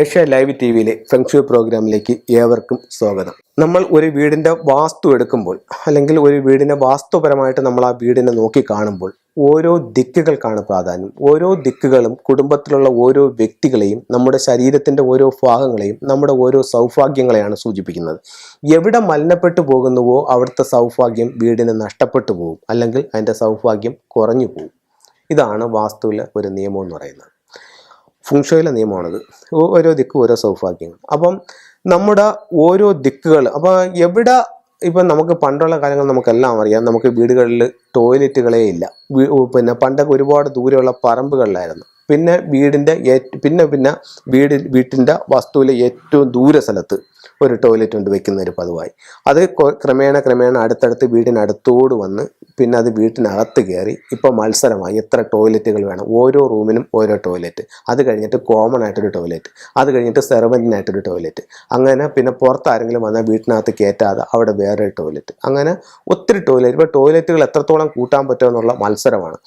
Asia live T വിയിലെ feng shui പ്രോഗ്രാമിലേക്ക് ഏവർക്കും സ്വാഗതം. നമ്മൾ ഒരു വീടിന്റെ വാസ്തു എടുക്കുമ്പോൾ അല്ലെങ്കിൽ ഒരു വീടിനെ വാസ്തുപരമായിട്ട് നമ്മൾ ആ വീടിനെ നോക്കി കാണുമ്പോൾ ഓരോ ദിക്കുകൾക്കാണ് പ്രാധാന്യം. ഓരോ ദിക്കുകളും കുടുംബത്തിലുള്ള ഓരോ വ്യക്തികളെയും നമ്മുടെ ശരീരത്തിന്റെ ഓരോ ഭാഗങ്ങളെയും നമ്മുടെ ഓരോ സൗഭാഗ്യങ്ങളെയാണ് സൂചിപ്പിക്കുന്നത്. എവിടെ മലിനപ്പെട്ടു പോകുന്നുവോ അവിടുത്തെ സൗഭാഗ്യം വീടിന് നഷ്ടപ്പെട്ടു പോകും. അല്ലെങ്കിൽ അതിന്റെ സൗഭാഗ്യം കുറഞ്ഞു പോകും. ഇതാണ് വാസ്തുവിലെ ഒരു നിയമം എന്ന് പറയുന്നത്. ഫുങ്ഷയിലെ നിയമമാണത്. ഓരോ ദിക്കും ഓരോ സൗഭാഗ്യങ്ങൾ. അപ്പം നമ്മുടെ ഓരോ ദിക്കുകൾ അപ്പോൾ എവിടെ ഇപ്പം നമുക്ക് പണ്ടുള്ള കാര്യങ്ങൾ നമുക്കെല്ലാം അറിയാം. നമുക്ക് വീടുകളിൽ ടോയ്ലറ്റുകളേ ഇല്ല. പിന്നെ പണ്ടൊക്കെ ഒരുപാട് ദൂരെയുള്ള പറമ്പുകളിലായിരുന്നു. പിന്നെ വീടിന്റെ പിന്നെ പിന്നെ വീട് വീട്ടിന്റെ വസ്തുവിലെ ഏറ്റവും ദൂര സ്ഥലത്ത് ഒരു ടോയ്ലറ്റ് ഉണ്ട് വെക്കുന്ന ഒരു പതിവായി. അത് ക്രമേണ ക്രമേണ അടുത്തടുത്ത് വീടിനടുത്തോട് വന്ന് പിന്നെ അത് വീട്ടിനകത്ത് കയറി ഇപ്പോൾ മത്സരമായി എത്ര ടോയ്ലറ്റുകൾ വേണം? ഓരോ റൂമിനും ഓരോ ടോയ്ലറ്റ് അത് കഴിഞ്ഞിട്ട് കോമൺ ആയിട്ടൊരു ടോയ്ലറ്റ് അത് കഴിഞ്ഞിട്ട് സെർവന്റിനായിട്ടൊരു ടോയ്ലറ്റ് അങ്ങനെ പിന്നെ പുറത്താരെങ്കിലും വന്നാൽ വീട്ടിനകത്ത് കയറ്റാതെ അവിടെ വേറെ ടോയ്ലറ്റ് അങ്ങനെ ഒത്തിരി ടോയ്ലറ്റ് ഇപ്പോൾ ടോയ്ലറ്റുകൾ എത്രത്തോളം കൂട്ടാൻ പറ്റുമെന്നുള്ള മത്സരമാണ്.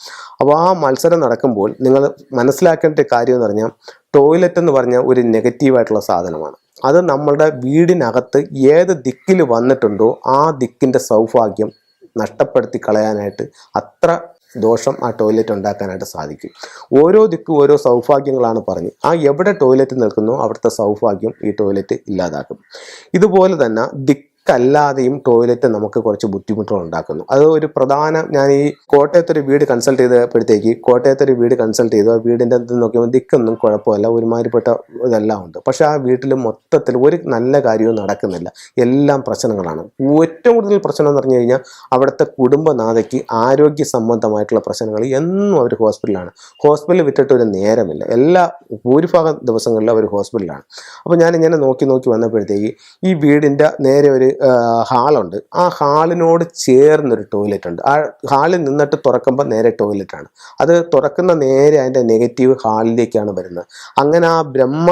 അപ്പോൾ ആ മത്സരം നടക്കുമ്പോൾ നിങ്ങൾ മനസ്സിലാക്കേണ്ട കാര്യം എന്ന് പറഞ്ഞാൽ ടോയ്ലറ്റ് എന്ന് പറഞ്ഞാൽ ഒരു നെഗറ്റീവായിട്ടുള്ള സാധനമാണ്. അത് നമ്മളുടെ വീടിനകത്ത് ഏത് ദിക്കിൽ വന്നിട്ടുണ്ടോ ആ ദിക്കിന്റെ സൗഭാഗ്യം നഷ്ടപ്പെടുത്തി കളയാനായിട്ട് അത്ര ദോഷം ആ ടോയ്ലറ്റ് ഉണ്ടാക്കാനായിട്ട് സാധിക്കും. ഓരോ ദിക്കും ഓരോ സൗഭാഗ്യങ്ങളാണ് പറഞ്ഞ്. ആ എവിടെ ടോയ്ലറ്റ് നിൽക്കുന്നോ അവിടുത്തെ സൗഭാഗ്യം ഈ ടോയ്ലറ്റ് ഇല്ലാതാക്കും. ഇതുപോലെ തന്നെ ദിക്കല്ലാതെയും ടോയ്ലറ്റ് നമുക്ക് കുറച്ച് ബുദ്ധിമുട്ടുകൾ ഉണ്ടാക്കുന്നു. അത് ഒരു പ്രധാന ഞാൻ ഈ കോട്ടയത്തൊരു വീട് കൺസൾട്ട് ചെയ്തപ്പോഴത്തേക്ക് കോട്ടയത്തൊരു വീട് കൺസൾട്ട് ചെയ്തു. ആ വീടിന്റെ അത് നോക്കിയപ്പോൾ ദിക്കൊന്നും കുഴപ്പമില്ല. ഒരുമാതിരിപ്പെട്ട ഇതെല്ലാം ഉണ്ട്. പക്ഷേ ആ വീട്ടിൽ മൊത്തത്തിൽ ഒരു നല്ല കാര്യവും നടക്കുന്നില്ല. എല്ലാം പ്രശ്നങ്ങളാണ്. ഏറ്റവും കൂടുതൽ പ്രശ്നം എന്ന് പറഞ്ഞു കഴിഞ്ഞാൽ അവിടുത്തെ കുടുംബനാഥയ്ക്ക് ആരോഗ്യ സംബന്ധമായിട്ടുള്ള പ്രശ്നങ്ങൾ എന്നും അവർ ഹോസ്പിറ്റലാണ് ഹോസ്പിറ്റലിൽ വിട്ടിട്ട് ഒരു നേരമില്ല. എല്ലാ ഭൂരിഭാഗം ദിവസങ്ങളിലും അവർ ഹോസ്പിറ്റലാണ് അപ്പോൾ ഞാനിങ്ങനെ നോക്കി നോക്കി വന്നപ്പോഴത്തേക്ക് ഈ വീടിന്റെ നേരെ ഒരു ഹാളുണ്ട്. ആ ഹാളിനോട് ചേർന്നൊരു ടോയ്ലറ്റ് ഉണ്ട് ആ ഹാളിൽ നിന്നിട്ട് തുറക്കുമ്പോൾ നേരെ ടോയ്ലറ്റാണ്. അത് തുറക്കുന്ന നേരെ അതിന്റെ നെഗറ്റീവ് ഹാളിലേക്കാണ് വരുന്നത്. അങ്ങനെ ആ ബ്രഹ്മ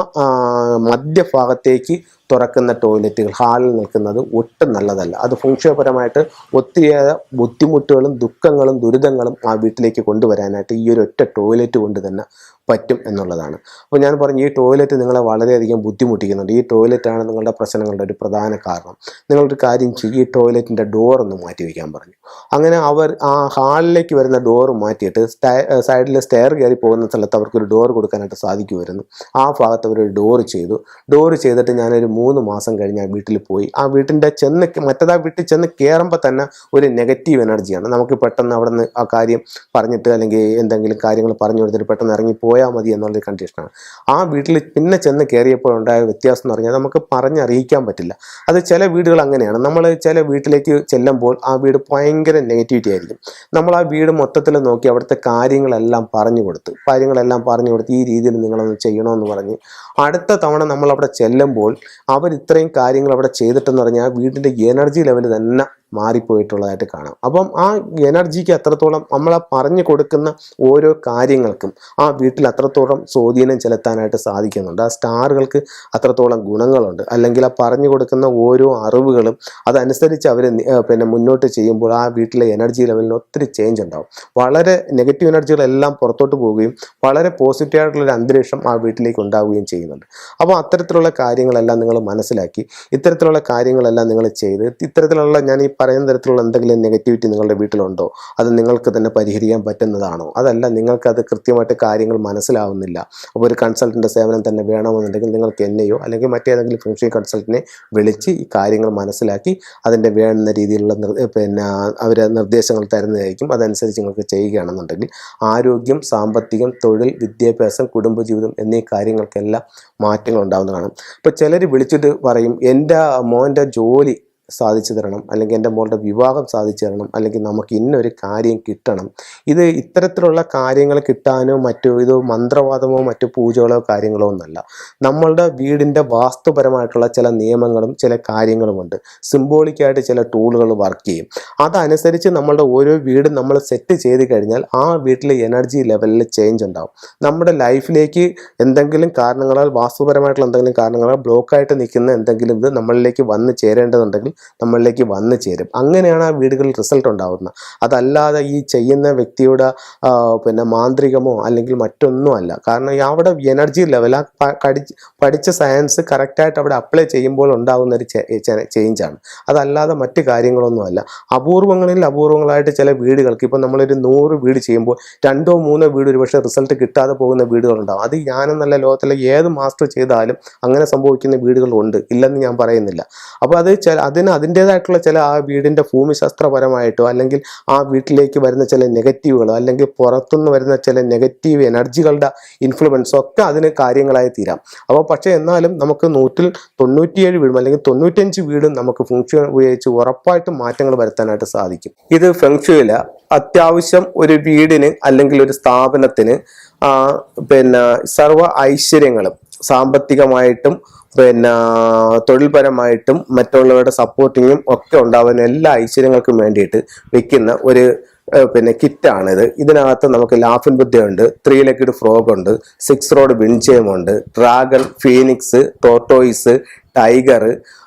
മധ്യഭാഗത്തേക്ക് തുറക്കുന്ന ടോയ്ലറ്റുകൾ ഹാളിൽ നിൽക്കുന്നത് ഒട്ടും നല്ലതല്ല. അത് ഫംഗ്ഷപരമായിട്ട് ഒത്തിരിയേറെ ബുദ്ധിമുട്ടുകളും ദുഃഖങ്ങളും ദുരിതങ്ങളും ആ വീട്ടിലേക്ക് കൊണ്ടുവരാനായിട്ട് ഈ ഒരു ഒറ്റ ടോയ്ലറ്റ് കൊണ്ട് തന്നെ പറ്റും എന്നുള്ളതാണ്. അപ്പോൾ ഞാൻ പറഞ്ഞു ഈ ടോയ്ലറ്റ് നിങ്ങളെ വളരെയധികം ബുദ്ധിമുട്ടിക്കുന്നുണ്ട്. ഈ ടോയ്ലറ്റാണ് നിങ്ങളുടെ പ്രശ്നങ്ങളുടെ ഒരു പ്രധാന കാരണം. നിങ്ങളൊരു കാര്യം ചെയ്യും ഈ ടോയ്ലറ്റിന്റെ ഡോർ ഒന്ന് മാറ്റി വയ്ക്കാൻ പറഞ്ഞു. അങ്ങനെ അവർ ആ ഹാളിലേക്ക് വരുന്ന ഡോർ മാറ്റിയിട്ട് സൈഡിൽ സ്റ്റെയർ കയറി പോകുന്ന സ്ഥലത്ത് അവർക്കൊരു ഡോർ കൊടുക്കാനായിട്ട് സാധിക്കുമായിരുന്നു. ആ ഭാഗത്ത് അവർ ഡോർ ചെയ്തു. ഡോർ ചെയ്തിട്ട് ഞാനൊരു മൂന്ന് മാസം കഴിഞ്ഞ് ആ വീട്ടിൽ പോയി. ആ വീട്ടിന്റെ ചെന്ന് മറ്റേതാ വീട്ടിൽ ചെന്ന് കയറുമ്പോൾ തന്നെ ഒരു നെഗറ്റീവ് എനർജിയാണ് നമുക്ക് പെട്ടെന്ന് അവിടെ നിന്ന് ആ കാര്യം പറഞ്ഞിട്ട് അല്ലെങ്കിൽ എന്തെങ്കിലും കാര്യങ്ങൾ പറഞ്ഞു കൊടുത്തിട്ട് പെട്ടെന്ന് ഇറങ്ങി പോയാൽ മതി എന്നുള്ളൊരു കണ്ടീഷനാണ് ആ വീട്ടിൽ പിന്നെ ചെന്ന് കയറിയപ്പോൾ ഉണ്ടായ വ്യത്യാസം എന്ന് പറഞ്ഞാൽ നമുക്ക് പറഞ്ഞറിയിക്കാൻ പറ്റില്ല. അത് ചില വീടുകൾ അങ്ങനെയാണ്. നമ്മൾ ചില വീട്ടിലേക്ക് ചെല്ലുമ്പോൾ ആ വീട് ഭയങ്കര നെഗറ്റിവിറ്റി ആയിരിക്കും. നമ്മൾ ആ വീട് മൊത്തത്തിൽ നോക്കി അവിടുത്തെ കാര്യങ്ങളെല്ലാം പറഞ്ഞു കൊടുത്തു കാര്യങ്ങളെല്ലാം പറഞ്ഞു കൊടുത്ത് ഈ രീതിയിൽ നിങ്ങളൊന്ന് ചെയ്യണമെന്ന് പറഞ്ഞ് അടുത്ത തവണ നമ്മൾ അവിടെ ചെല്ലുമ്പോൾ അവർ ഇത്രയും കാര്യങ്ങൾ അവിടെ ചെയ്തിട്ടെന്ന് പറഞ്ഞാൽ വീടിന്റെ എനർജി ലെവൽ തന്നെ മാറിപ്പോയിട്ടുള്ളതായിട്ട് കാണാം. അപ്പം ആ എനർജിക്ക് അത്രത്തോളം നമ്മളെ പറഞ്ഞു കൊടുക്കുന്ന ഓരോ കാര്യങ്ങൾക്കും ആ വീട്ടിൽ അത്രത്തോളം സ്വാധീനം ചെലുത്താനായിട്ട് സാധിക്കുന്നുണ്ട്. ആ സ്റ്റാറുകൾക്ക് അത്രത്തോളം ഗുണങ്ങളുണ്ട്. അല്ലെങ്കിൽ ആ പറഞ്ഞു കൊടുക്കുന്ന ഓരോ അറിവുകളും അതനുസരിച്ച് അവർ പിന്നെ മുന്നോട്ട് ചെയ്യുമ്പോൾ ആ വീട്ടിലെ എനർജി ലെവലിന് ഒത്തിരി ചേഞ്ച് ഉണ്ടാവും. വളരെ നെഗറ്റീവ് എനർജികളെല്ലാം പുറത്തോട്ട് പോവുകയും വളരെ പോസിറ്റീവ് ആയിട്ടുള്ള ഒരു അന്തരീക്ഷം ആ വീട്ടിലേക്ക് ഉണ്ടാവുകയും ചെയ്യുന്നുണ്ട്. അപ്പോൾ അത്തരത്തിലുള്ള കാര്യങ്ങളെല്ലാം നിങ്ങൾ മനസ്സിലാക്കി ഇത്തരത്തിലുള്ള കാര്യങ്ങളെല്ലാം നിങ്ങൾ ചെയ്ത് ഇത്തരത്തിലുള്ള ഞാൻ ഈ പറയുന്ന തരത്തിലുള്ള എന്തെങ്കിലും നെഗറ്റിവിറ്റി നിങ്ങളുടെ വീട്ടിലുണ്ടോ? അത് നിങ്ങൾക്ക് തന്നെ പരിഹരിക്കാൻ പറ്റുന്നതാണോ? അതല്ല നിങ്ങൾക്ക് അത് കൃത്യമായിട്ട് കാര്യങ്ങൾ മനസ്സിലാവുന്നില്ല. അപ്പോൾ ഒരു കൺസൾട്ടന്റെ സേവനം തന്നെ വേണമെന്നുണ്ടെങ്കിൽ നിങ്ങൾക്ക് എന്നെയോ അല്ലെങ്കിൽ മറ്റേതെങ്കിലും ഫിനിഷിംഗ് കൺസൾട്ടിനെ വിളിച്ച് ഈ കാര്യങ്ങൾ മനസ്സിലാക്കി അതിന്റെ വേണ്ടുന്ന രീതിയിലുള്ള പിന്നെ അവർ നിർദ്ദേശങ്ങൾ തരുന്നതായിരിക്കും. അതനുസരിച്ച് നിങ്ങൾക്ക് ചെയ്യുകയാണെന്നുണ്ടെങ്കിൽ ആരോഗ്യം സാമ്പത്തികം തൊഴിൽ വിദ്യാഭ്യാസം കുടുംബജീവിതം എന്നീ കാര്യങ്ങൾക്കെല്ലാം മാറ്റങ്ങൾ ഉണ്ടാകുന്നതാണ് ഇപ്പോൾ ചിലർ വിളിച്ചിട്ട് പറയും എന്റെ മോന്റെ ജോലി സാധിച്ചു തരണം അല്ലെങ്കിൽ എന്റെ മോളുടെ വിവാഹം സാധിച്ചു തരണം അല്ലെങ്കിൽ നമുക്ക് ഇന്നൊരു കാര്യം കിട്ടണം. ഇത് ഇത്തരത്തിലുള്ള കാര്യങ്ങൾ കിട്ടാനോ മറ്റോ ഇത് മന്ത്രവാദമോ മറ്റു പൂജകളോ കാര്യങ്ങളോ ഒന്നല്ല. നമ്മളുടെ വീടിന്റെ വാസ്തുപരമായിട്ടുള്ള ചില നിയമങ്ങളും ചില കാര്യങ്ങളുമുണ്ട്. സിംബോളിക്കായിട്ട് ചില ടൂളുകൾ വർക്ക് ചെയ്യും. അതനുസരിച്ച് നമ്മളുടെ ഓരോ വീടും നമ്മൾ സെറ്റ് ചെയ്ത് കഴിഞ്ഞാൽ ആ വീട്ടിലെ എനർജി ലെവലിൽ ചേഞ്ച് ഉണ്ടാവും. നമ്മുടെ ലൈഫിലേക്ക് എന്തെങ്കിലും കാരണങ്ങളാൽ വാസ്തുപരമായിട്ടുള്ള എന്തെങ്കിലും കാരണങ്ങളാൽ ബ്ലോക്കായിട്ട് നിൽക്കുന്ന എന്തെങ്കിലും ഇത് നമ്മളിലേക്ക് വന്ന് ചേരേണ്ടതുണ്ടെങ്കിൽ നമ്മളിലേക്ക് വന്നു ചേരും. അങ്ങനെയാണ് ആ വീടുകളിൽ റിസൾട്ട് ഉണ്ടാകുന്നത് അതല്ലാതെ ഈ ചെയ്യുന്ന വ്യക്തിയുടെ പിന്നെ മാന്ത്രികമോ അല്ലെങ്കിൽ മറ്റൊന്നും അല്ല. കാരണം അവിടെ എനർജി ലെവൽ ആ പഠിച്ച സയൻസ് കറക്റ്റായിട്ട് അവിടെ അപ്ലൈ ചെയ്യുമ്പോൾ ഉണ്ടാകുന്ന ഒരു ചേഞ്ചാണ് അതല്ലാതെ മറ്റ് കാര്യങ്ങളൊന്നുമല്ല അപൂർവങ്ങളിൽ അപൂർവങ്ങളായിട്ട് ചില വീടുകൾക്ക് ഇപ്പം നമ്മളൊരു നൂറ് വീട് ചെയ്യുമ്പോൾ രണ്ടോ മൂന്നോ വീട് ഒരു പക്ഷേ റിസൾട്ട് കിട്ടാതെ പോകുന്ന വീടുകളുണ്ടാവും. അത് ഞാനെന്നല്ല ലോകത്തിലെ ഏത് മാസ്റ്റർ ചെയ്താലും അങ്ങനെ സംഭവിക്കുന്ന വീടുകളുണ്ട് ഇല്ലെന്ന് ഞാൻ പറയുന്നില്ല. അപ്പോൾ അത് ചില അതിന് അതിന്റേതായിട്ടുള്ള ചില ആ വീടിന്റെ ഭൂമിശാസ്ത്രപരമായിട്ടോ അല്ലെങ്കിൽ ആ വീട്ടിലേക്ക് വരുന്ന ചില നെഗറ്റീവുകളോ അല്ലെങ്കിൽ പുറത്തുനിന്ന് വരുന്ന ചില നെഗറ്റീവ് എനർജികളുടെ ഇൻഫ്ലുവൻസോ ഒക്കെ അതിന് കാര്യങ്ങളായി തീരാം. അപ്പോൾ പക്ഷേ എന്നാലും നമുക്ക് നൂറ്റിൽ തൊണ്ണൂറ്റിയേഴ് വീടും അല്ലെങ്കിൽ തൊണ്ണൂറ്റഞ്ച് വീടും നമുക്ക് ഫംഗ്ഷൻ ഉപയോഗിച്ച് ഉറപ്പായിട്ടും മാറ്റങ്ങൾ വരുത്താനായിട്ട് സാധിക്കും. ഇത് ഫെങ്ഷുയില അത്യാവശ്യം ഒരു വീടിന് അല്ലെങ്കിൽ ഒരു സ്ഥാപനത്തിന് പിന്നെ സർവ ഐശ്വര്യങ്ങളും സാമ്പത്തികമായിട്ടും പിന്നെ തൊഴിൽപരമായിട്ടും മറ്റുള്ളവരുടെ സപ്പോർട്ടിങ്ങും ഒക്കെ ഉണ്ടാവുന്ന എല്ലാ ഐശ്വര്യങ്ങൾക്കും വേണ്ടിയിട്ട് വെക്കുന്ന ഒരു പിന്നെ കിറ്റാണിത്. ഇതിനകത്ത് നമുക്ക് ലാഫിൻ ബുദ്ധയുണ്ട് ത്രീ ലെഗഡ് ഫ്രോഗ് ഉണ്ട് സിക്സ് റോഡ് വിൻചയം ഉണ്ട് ഡ്രാഗൺ ഫീനിക്സ് ടോട്ടോയിസ് ടൈഗർ